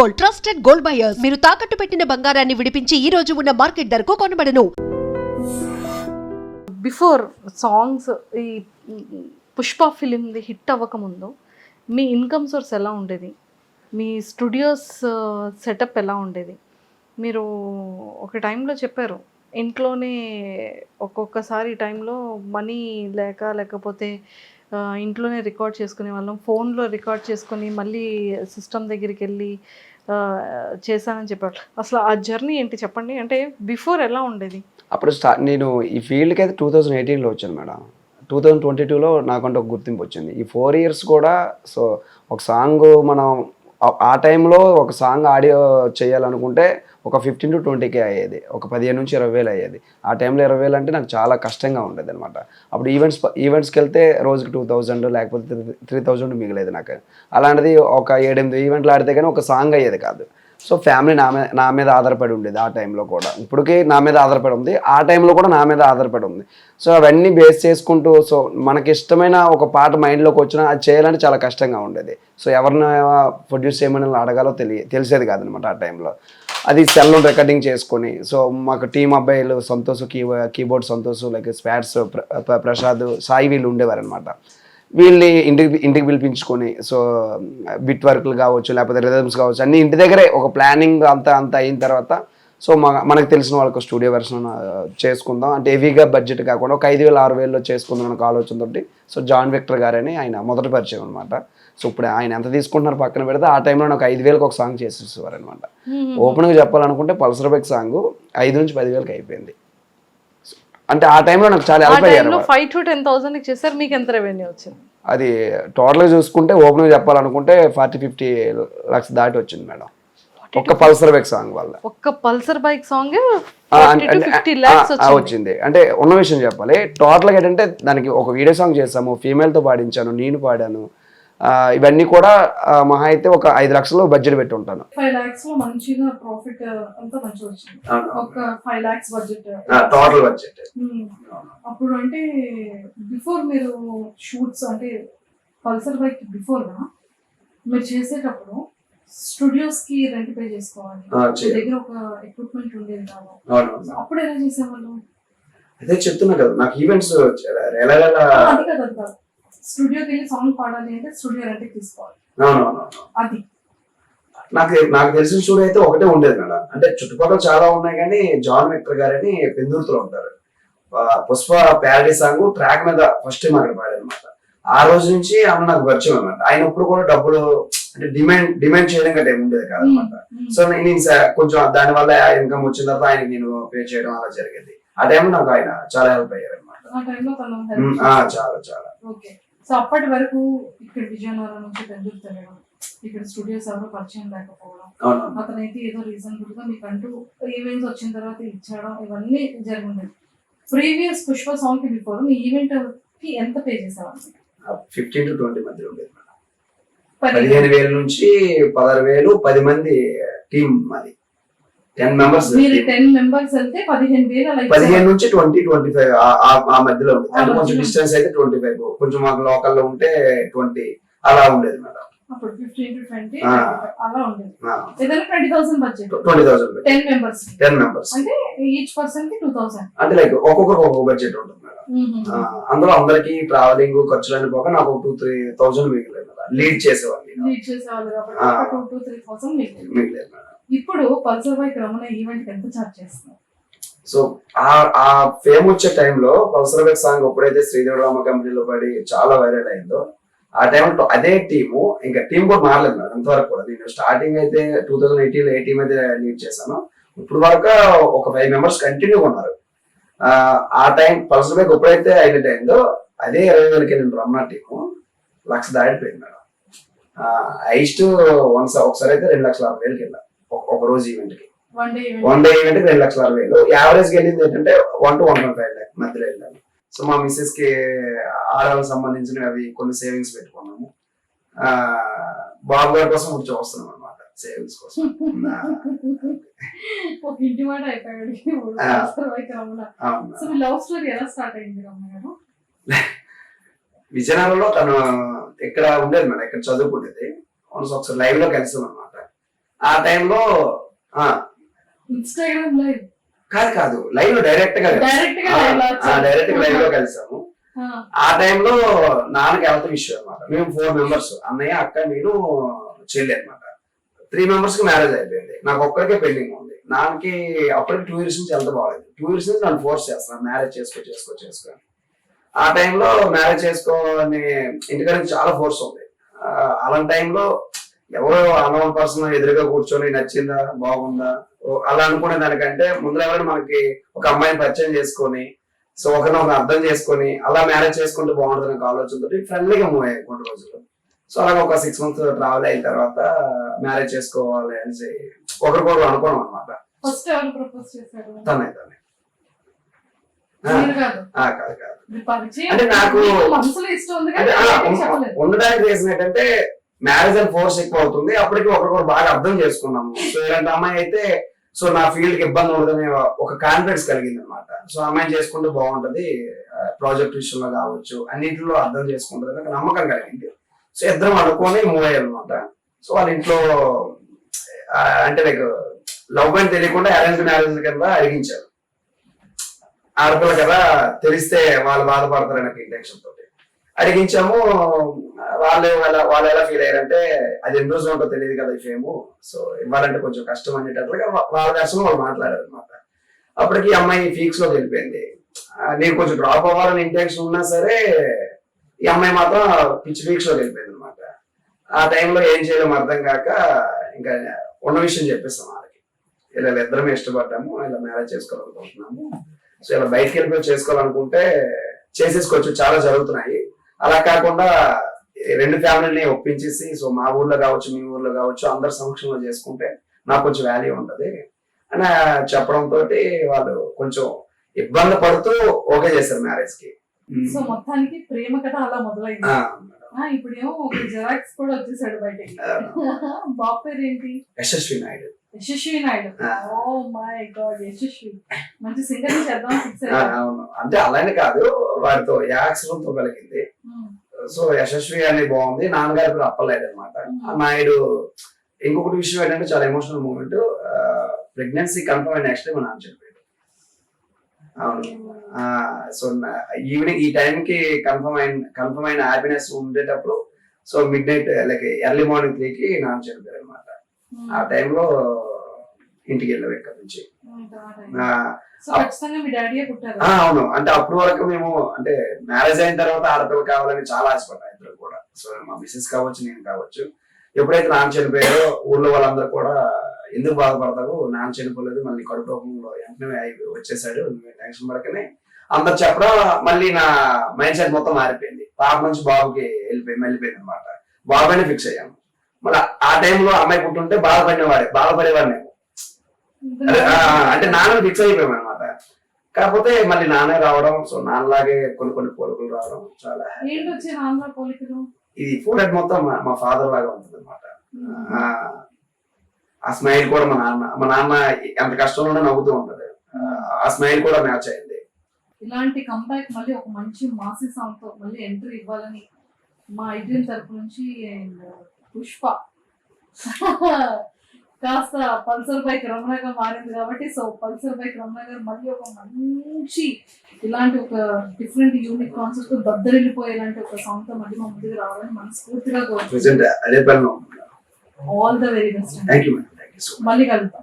Gold trusted gold buyers. మీరు తాకట్టు పెట్టిన బంగారాన్ని విడిపించి ఈ రోజు ఉన్న మార్కెట్ ధరకు కొనబడను. బిఫోర్ సాంగ్స్ ఈ పుష్ప ఫిలింది హిట్ అవ్వకముందు మీ ఇన్కమ్ సోర్స్ ఎలా ఉండేది? మీ స్టూడియోస్ సెటప్ ఎలా ఉండేది? మీరు ఒక టైంలో చెప్పారు ఇంట్లోనే ఒక్కొక్కసారి టైంలో మనీ లేక లేకపోతే ఇంట్లోనే రికార్డ్ చేసుకునే వాళ్ళం ఫోన్లో రికార్డ్ చేసుకొని మళ్ళీ సిస్టమ్ దగ్గరికి వెళ్ళి చేశానని చెప్పారు. అసలు ఆ జర్నీ ఏంటి చెప్పండి? అంటే బిఫోర్ ఎలా ఉండేది? అప్పుడు నేను ఈ ఫీల్డ్కి అయితే టూ థౌజండ్ ఎయిటీన్లో వచ్చాను మేడం. టూ థౌజండ్ ట్వంటీ టూలో నాకంటే ఒక గుర్తింపు వచ్చింది. ఈ ఫోర్ ఇయర్స్ కూడా సో ఒక సాంగ్ మనం ఆ టైంలో ఒక సాంగ్ ఆడియో చేయాలనుకుంటే ఒక ఫిఫ్టీన్ టు ట్వంటీకే అయ్యేది ఒక పదిహేను నుంచి ఇరవై వేలు అయ్యేది. ఆ టైంలో ఇరవై వేలు అంటే నాకు చాలా కష్టంగా ఉండేది అనమాట అప్పుడు ఈవెంట్స్ ఈవెంట్స్కి వెళ్తే రోజుకి టూ థౌజండ్ లేకపోతే త్రీ థౌజండ్ మిగిలేదు నాకు. అలాంటిది ఒక ఏడెనిమిది ఈవెంట్లు ఆడితే కానీ ఒక సాంగ్ అయ్యేది కాదు. సో ఫ్యామిలీ నా మీద నా మీద ఆధారపడి ఉండేది ఆ టైంలో కూడా. ఇప్పటికీ నా మీద ఆధారపడి ఉంది. ఆ టైంలో కూడా నా మీద ఆధారపడి ఉంది. సో అవన్నీ బేస్ చేసుకుంటూ సో మనకి ఇష్టమైన ఒక పాట మైండ్లోకి వచ్చినా అది చేయాలంటే చాలా కష్టంగా ఉండేది. సో ఎవరిని ప్రొడ్యూస్ చేయమని అడగాలో తెలియ తెలిసేది కాదనమాట ఆ టైంలో అది సెల్లో రికార్డింగ్ చేసుకొని సో మాకు టీం అబ్బాయిలు Santosh key keyboard Santosh like spots Prasad Sai వీళ్ళు ఉండేవారనమాట వీళ్ళని ఇంటికి ఇంటికి పిలిపించుకొని సో బిట్ వర్క్లు కావచ్చు లేకపోతే రిథమ్స్ కావచ్చు అన్ని ఇంటి దగ్గరే ఒక ప్లానింగ్ అంతా అంతా అయిన తర్వాత సో మన మనకు తెలిసిన వాళ్ళకి స్టూడియో వెర్షన్ చేసుకుందాం. అంటే హెవీగా బడ్జెట్ కాకుండా ఒక ఐదు వేల ఆరు వేలలో చేసుకుందాం అనే ఆలోచనతోటి సో జాన్ విక్టర్ గారని ఆయన మొదటి పరిచయం అనమాట సో ఇప్పుడు ఆయన ఎంత తీసుకుంటున్నారు పక్కన పెడితే ఆ టైంలో నాకు ఐదు వేలకు ఒక సాంగ్ చేసేసేవారు అనమాట ఓపెన్గా చెప్పాలనుకుంటే పల్సర్ బైక్ సాంగ్ ఐదు నుంచి పదివేలకు అయిపోయింది. అంటే ఆ టైంలో నాకు చాలా హెల్ప్ అయ్యారు ఫైవ్ టు టెన్ థౌసండ్ చేశారు మీకు ఎంత రెవెన్యూ వచ్చింది? అది టోటల్గా చూసుకుంటే ఓపెన్గా చెప్పాలనుకుంటే ఫార్టీ ఫిఫ్టీ లక్ష దాటి వచ్చింది మేడం. ఒక్క పల్సర్ బైక్ సాంగ్ వల్ల. ఒక్క పల్సర్ బైక్ సాంగ్ వచ్చింది. అంటే ఉన్న విషయం చెప్పాలి. టోటల్గా ఏంటంటే దానికి ఒక వీడియో సాంగ్ చేసాము ఫీమేల్తో పాడించాను నేను పాడాను. ఆ, ఇవన్నీ కూడా మహా అయితే ఒక ఐదు లక్షలు బడ్జెట్ పెట్టి ఉంటాను. ఫైవ్ లాక్స్లో మంచిగా ప్రాఫిట్ అంతా మంచిగా వచ్చింది. ఒక five lakhs budget total budget అప్పుడు అంటే బిఫోర్ మీరు షూట్స్ అంటే పల్సర్ బైక్ బిఫోర్గా మీరు చేసేటప్పుడు స్టూడియోస్కి రెంట్ పే చేసుకోవాలి. దగ్గర ఒక ఎక్విప్మెంట్ ఉండేది కాదు అప్పుడు ఎలా చేసేవాళ్ళు అదే చెప్తున్నా కదా నాకు ఈవెంట్స్ ఆ, అది కాదు స్టూడియోకి వెళ్ళి సాంగ్ పాడాలి అంటే స్టూడియో రెంట్ తీసుకోవాలి. అది. నాకు నాకు తెలిసిన స్టూడియో అయితే ఒకటే ఉండేది మేడం. అంటే చుట్టుపక్కల చాలా ఉన్నాయి కానీ జాన్ విక్టర్ గారని పెందుర్తిలో ఉంటారు. పుష్ప ప్యారడీ సాంగ్ ట్రాక్ మీద ఫస్ట్ టైం అక్కడ పాడారు అనమాట ఆ రోజు నుంచి ఆమె నాకు పరిచయం అనమాట ఆయన ఇప్పుడు కూడా డబ్బులు అంటే డిమాండ్ డిమాండ్ చేయడం ఏమి ఉండేది కాదనమాట. సో నేను నేను స- కొంచెం దాని వల్ల ఇన్కమ్ వచ్చిన తర్వాత ఆయనకి నేను పే చేయడం అలా జరిగింది. ఆ టైంలో నాకు ఆయన చాలా హెల్ప్ అయ్యారు అనమాట. చాలా చాలా. ఓకే సో అప్పటి వరకు ఇక్కడ విజయనగరం నుంచి తెలియడం ఇక్కడ స్టూడియోస్ ఎవరో పరిచయం లేకపోవడం అతనైతే ఏదో రీజనబుల్గా అంటూ ఈవెంట్స్ వచ్చిన తర్వాత ఇచ్చడం ఇవన్నీ జరిగింది ప్రీవియస్ పుష్ప సాంగ్కి బిఫోర్ మీ ఈవెంట్కి ఎంత పే చేసేవాళ్ళు? ఫిఫ్టీన్ టు ట్వంటీ మధ్యలో ఉండేది పదిహేను వేల నుంచి పదహారు వేలు పది మంది టీం మాది టెన్ మెంబర్స్ మీరు టెన్ మెంబర్స్ వెళ్తే పదిహేను వేలు పదిహేను. నుంచి ట్వంటీ ట్వంటీ ఫైవ్ ఆ మధ్యలో ఉంటుంది అంటే కొంచెం. డిస్టెన్స్ అయితే ట్వంటీ ఫైవ్ కొంచెం మాకు లోకల్లో ఉంటే ట్వంటీ అలా ఉండేది మేడం. అప్పుడు ఫిఫ్టీన్ టు ట్వంటీ ఆ. అలా ఉండేది. ఏదైనా twenty thousand budget twenty thousand ten members ten members అంటే ఈచ్ పర్సన్కి టూ థౌసండ్ అంటే లైక్ ఒక్కొక్కరికి ఒక్కొక్క బడ్జెట్ ఉంటుంది మేడం. అందులో అందరికి ట్రావెలింగ్ ఖర్చులన్నీ పోక నాకు టూ త్రీ థౌసండ్ మిగిలేదు. మేడం లీడ్ నేను. చేసేవాళ్ళు కాబట్టి ఆ. టూ టూ త్రీ థౌసండ్ మీకు మిగిలేదు మేడం ఇప్పుడు పల్సర్ బైక్ రమణ ఈవెంట్ ఎంత చార్జ్ చేస్తున్నారు? సో ఆ ఆ ఫేమ్ వచ్చే టైంలో పల్సర్ బైక్ సాంగ్ ఎప్పుడైతే శ్రీదేవి రామ కంపెనీలో పడి చాలా వైరల్ అయిందో ఆ టైంలో అదే టీము ఇంకా టీం కూడా మారలేదు మేడం అంతవరకు కూడా. నేను స్టార్టింగ్ అయితే two thousand eighteen a team అయితే లీడ్ చేశాను ఇప్పుడు వరకు ఒక ఫైవ్ మెంబర్స్ కంటిన్యూ ఉన్నారు. ఆ, టైం పల్సర్ బైక్ ఎప్పుడైతే హైలైట్ అయిందో అదే ఇరవై వేలకి వెళ్ళిన రమణ టీము లక్ష దాటిపోయింది మేడం. హైస్ట్ వన్స్ ఒకసారి అయితే రెండు లక్షల అరవై వేలకి వెళ్ళాం. ఒక- రోజు ఈవెంట్కి. వన్ డే ఈవెంట్ రెండు లక్షల అరవై వేలు. యావరేజ్కి వెళ్ళింది ఏంటంటే one two one point five lakh మధ్యలో వెళ్ళాను సో మా మిస్సెస్కి ఆడవాళ్ళకి సంబంధించినవి అవి కొన్ని సేవింగ్స్ పెట్టుకున్నాము. ఆ బాబు గారి కోసం చూస్తున్నాం అనమాట సేవింగ్స్ కోసం. ఇంటి మాట అయిపోయాడు. లవ్ స్టోరీ ఎలా స్టార్ట్ అయింది విజయనగరంలో తను ఇక్కడ ఉండేది మేడం ఇక్కడ చదువుకునేది. వన్స్ ఒకసారి లైవ్లో కలిసాం అనమాట ఆ టైంలో ఆ, ఇన్స్టాగ్రామ్ లైవ్ కాదు కాదు. లైవ్లో డైరెక్ట్గా. డైరెక్ట్గా లైవ్లో కలిసాము. ఆ. టైంలో నాన్నకి హెల్త్ ఇష్యూ అనమాట మేము ఫోర్ మెంబర్స్ అన్నయ్య అక్క నేను చెల్లి అనమాట త్రీ మెంబర్స్కి మ్యారేజ్ అయిపోయింది. నాకు ఒక్కరికే పెళ్ళింగ్ ఉంది. నాన్నకి అప్పటికి టూ ఇయర్స్ నుంచి హెల్త్ బాగాలేదు. టూ ఇయర్స్ నుంచి నన్ను ఫోర్స్ చేస్తున్నాను మ్యారేజ్ చేసుకో చేసుకో చేసుకో. ఆ టైంలో మ్యారేజ్ చేసుకో అని ఇంటికాడ చాలా ఫోర్స్ ఉంది. అలాంటి టైంలో ఎవరో అన్నోన్ పర్సన్ ఎదురుగా కూర్చొని నచ్చిందా బాగుందా? అలా అనుకునే దానికంటే ముందు ఎవరైనా మనకి ఒక అమ్మాయిని పరిచయం చేసుకొని సో ఒకరినొకరు అర్థం చేసుకొని అలా మ్యారేజ్ చేసుకుంటే బాగుంటుంది అనే ఆలోచనతో ఫ్రెండ్లీగా మూవ్ అయ్యాయి కొన్ని రోజులు. సో అలాగే ఒక సిక్స్ మంత్స్ ట్రావెల్ అయిన తర్వాత మ్యారేజ్ చేసుకోవాలి అనేసి ఒకరికొకరు అనుకోవడం అనమాట తనే తనే. కాదు. కాదు అంటే నాకు- ఉండడానికి రీజన్ ఏంటంటే మ్యారేజ్ అండ్ ఫోర్స్ ఎక్కువ అవుతుంది అప్పటికి ఒకరికొకరు బాగా అర్థం చేసుకున్నాము. సో ఇలాంటి అమ్మాయి అయితే సో నా ఫీల్డ్కి ఇబ్బంది ఉండదనే ఒక కాన్ఫిడెన్స్ కలిగింది అనమాట సో అమ్మాయిని చేసుకుంటే బాగుంటది. ప్రాజెక్ట్ విషయంలో కావచ్చు అన్నింటిలో అర్థం చేసుకుంటది. నాకు నమ్మకం కలిగింది. సో ఇద్దరం అనుకొని మూవ్ అయ్యారు అనమాట సో వాళ్ళ ఇంట్లో అంటే లైక్ లవ్ అని తెలియకుండా అరేంజ్ మ్యారేజ్ కింద అడిగించారు. ఆడపిల్ల కదా తెలిస్తే వాళ్ళు బాధపడతారు నాకు ఇంటెన్షన్ తోటి. అడిగించాము వాళ్ళు వాళ్ళు ఎలా ఫీల్ అయ్యారంటే అది ఎన్ని రోజులు ఉంటుందో తెలియదు కదా ఈ ఫేము సో ఇవ్వాలంటే కొంచెం కష్టం అనేటట్లుగా వాళ్ళ దర్శనం వాళ్ళు మాట్లాడారు అనమాట అప్పటికి ఈ అమ్మాయి ఫీక్స్లో వెళ్ళిపోయింది. నేను కొంచెం డ్రాప్ అవ్వాలని ఇంటెన్షన్ ఉన్నా సరే ఈ అమ్మాయి మాత్రం పిచ్చి ఫీక్స్లో వెళ్ళిపోయింది అనమాట ఆ టైంలో ఏం చేయలేము అర్థం కాక ఇంకా ఉన్న విషయం చెప్పేస్తాం వాళ్ళకి. ఇలా ఇద్దరం ఇష్టపడ్డాము ఇలా మ్యారేజ్ చేసుకోవాలనుకుంటున్నాము. సో ఇలా బయటికి వెళ్ళిపోయి చేసుకోవాలనుకుంటే చేసేసుకోవచ్చు. చాలా జరుగుతున్నాయి. అలా కాకుండా రెండు ఫ్యామిలీని ఒప్పించేసి సో మా ఊర్లో కావచ్చు మీ ఊర్లో కావచ్చు అందరి సమక్షంలో చేసుకుంటే నాకు కొంచెం వాల్యూ ఉంటది. అని చెప్పడం తోటి వాళ్ళు కొంచెం ఇబ్బంది పడుతూ ఓకే చేశారు మ్యారేజ్కి. సో మొత్తానికి ప్రేమ కథ అలా మొదలైంది. ఆ, ఆ, ఇప్పుడేమో జెరాక్స్ కూడా వచ్చేసాడు బయటకి. బాబు పేరు ఏంటి యశస్వి నాయుడు. యశస్వి నాయుడు ఆ. Oh my god Yashasvi. మంచి సింగర్ చేద్దాం ఫిక్స్ ఆ, అవును. అంటే అలానే కాదు వాడితో యాక్సిడెంట్ కలిగింది. Hmm. సో యశస్వి అనేది బాగుంది. నాన్నగారి పేరు అప్పలేదు అనమాట నాయుడు ఇంకొకటి విషయం ఏంటంటే చాలా ఎమోషనల్ మూమెంట్ ప్రెగ్నెన్సీ కన్ఫర్మ్ అయిన నెక్స్ట్ మా నాన్న చెప్పాడు అవును. సో ఈవినింగ్ ఈ టైం కి కన్ఫర్మ్ అయిన కన్ఫర్మ్ అయిన హ్యాపీనెస్ ఉండేటప్పుడు so midnight like early morning three కి నాన్న చనిపోయారు అనమాట ఆ టైంలో ఇంటికి వెళ్ళాం ఇక్కడ నుంచి. ఆ, అవును. అంటే అప్పటి వరకు మేము అంటే మ్యారేజ్ అయిన తర్వాత ఆడపిల్ల కావాలని చాలా ఆశపడ్డా ఇద్దరు కూడా. సో మా మిస్సెస్ కావచ్చు నేను కావచ్చు. ఎప్పుడైతే నాన్న చనిపోయారో ఊర్లో వాళ్ళందరూ కూడా ఎందుకు బాధపడతావు నాన్న చనిపోలేదు మళ్ళీ కడుపు రూపంలో వెంటనే వచ్చేసాడు టెన్షన్ పడకనే. అందరు చెప్పడం మళ్ళీ నా మైండ్ సెట్ మొత్తం మారిపోయింది. పాప నుంచి బాబుకి వెళ్ళిపోయి వెళ్ళిపోయింది అనమాట బాబునే ఫిక్స్ అయ్యాము. మళ్ళీ ఆ టైంలో అమ్మాయి పుట్టుంటే బాధపడినవాడే బాధపడేవాడిని అంటే నాన్న ఫిక్స్ అయిపోయాం అనమాట కాకపోతే మళ్ళీ నాన్నే రావడం సో నాన్నలాగే కొన్ని కొన్ని పోలికలు రావడం చాలా ఇది ఫోర్ హెడ్ మొత్తం మా- ఫాదర్ లాగా ఉంటుంది అనమాట ఆ స్మైల్ కూడా మా నాన్న మా నాన్న ఎంత కష్టంలో నవ్వుతూ ఉంటది. ఆ, స్మైల్ కూడా మ్యాచ్ అయింది. ఇలాంటి కంబ్యాక్ మళ్ళీ ఒక మంచి మాసి సాంగ్తో మళ్ళీ ఎంట్రీ ఇవ్వాలని మా ఐడియన్ తరపు నుంచి పుష్ప. కాస్త పల్సర్ బైక్ రమణగా మారింది కాబట్టి సో పల్సర్ బైక్ రమణ గారు మళ్ళీ ఒక మంచి ఇలాంటి ఒక డిఫరెంట్ యూనిక్ కాన్సెప్ట్ బద్దరిల్లిపోయేలాంటి ఒక సాంగ్తో మళ్ళీ మా ముందుకు రావాలని మనస్ఫూర్తిగా పనిలో ఆల్ ద వెరీ బెస్ట్ మళ్ళీ కలుద్దాం.